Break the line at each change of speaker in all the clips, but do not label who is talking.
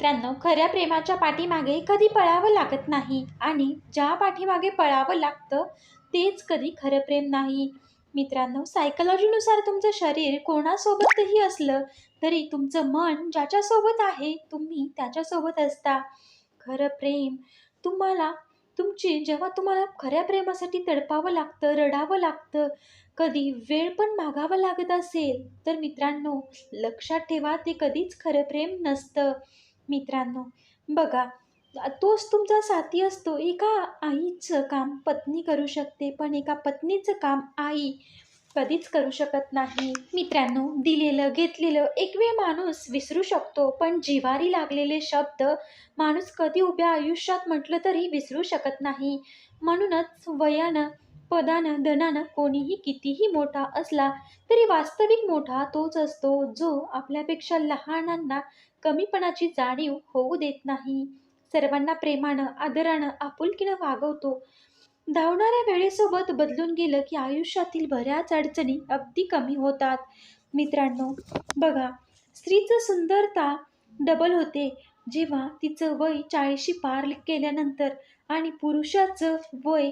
मित्रांनो खऱ्या प्रेमाच्या पाठीमागे कधी पळावं लागत नाही आणि ज्या पाठीमागे पळावं लागतं तेच कधी खरं प्रेम नाही. मित्रांनो सायकॉलॉजीनुसार तुमचं शरीर कोणासोबतही असलं तरी तुमचं मन ज्याच्यासोबत आहे तुम्ही त्याच्यासोबत असता. खरं प्रेम तुम्हाला तुमची जेव्हा तुम्हाला खऱ्या प्रेमासाठी तडपावं लागतं रडावं लागतं कधी वेळ पण मागावं लागत असेल तर मित्रांनो लक्षात ठेवा ते कधीच खरं प्रेम नसतं. मित्रांनो बघा तोच तुमचा साथी असतो. एका आईचं काम पत्नी करू शकते पण एका पत्नीचं काम आई कधीच करू शकत नाही. मित्रांनो दिलेलं घेतलेलं एक वेळ माणूस विसरू शकतो पण जिवारी लागलेले शब्द माणूस कधी उभ्या आयुष्यात म्हटलं तरी विसरू शकत नाही. म्हणूनच वयानं पदानं धनानं कोणीही कितीही मोठा असला तरी वास्तविक मोठा तोच असतो जो आपल्यापेक्षा लहानांना कमीपणाची जाणीव होऊ देत नाही. सर्वांना प्रेमानं आदरानं आपुलकीनं वागवतो. धावणाऱ्या वेळेसोबत बदलून गेलं की आयुष्यातील बऱ्याच अडचणी अगदी कमी होतात. मित्रांनो बघा स्त्रीचं सुंदरता डबल होते. जेव्हा तिचं वय चाळीशी पार केल्यानंतर आणि पुरुषाचं वय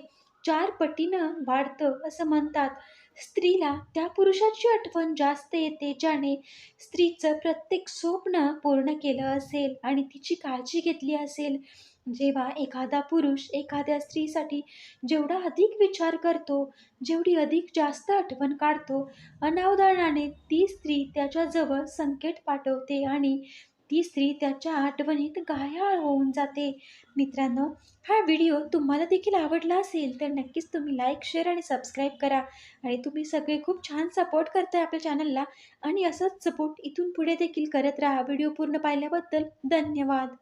चार पटीनं वाढतं असं म्हणतात. स्त्रीला त्या पुरुषाची आठवण जास्त येते ज्याने स्त्रीचं प्रत्येक स्वप्न पूर्ण केलं असेल आणि तिची काळजी घेतली असेल. जेव्हा एखादा पुरुष एखाद्या स्त्रीसाठी जेवढा अधिक विचार करतो जेवढी अधिक जास्त आठवण काढतो अनावधानाने ती स्त्री त्याच्याजवळ संकेत पाठवते आणि ती स्त्री त्याच्या आठवणीत गायाळ होऊन जाते. मित्रांनो हा व्हिडिओ तुम्हाला देखील आवडला असेल तर नक्कीच तुम्ही लाईक शेअर आणि सबस्क्राईब करा. आणि तुम्ही सगळे खूप छान सपोर्ट करताय आपल्या चॅनलला आणि असंच सपोर्ट इथून पुढे देखील करत राहा. व्हिडिओ पूर्ण पाहिल्याबद्दल धन्यवाद.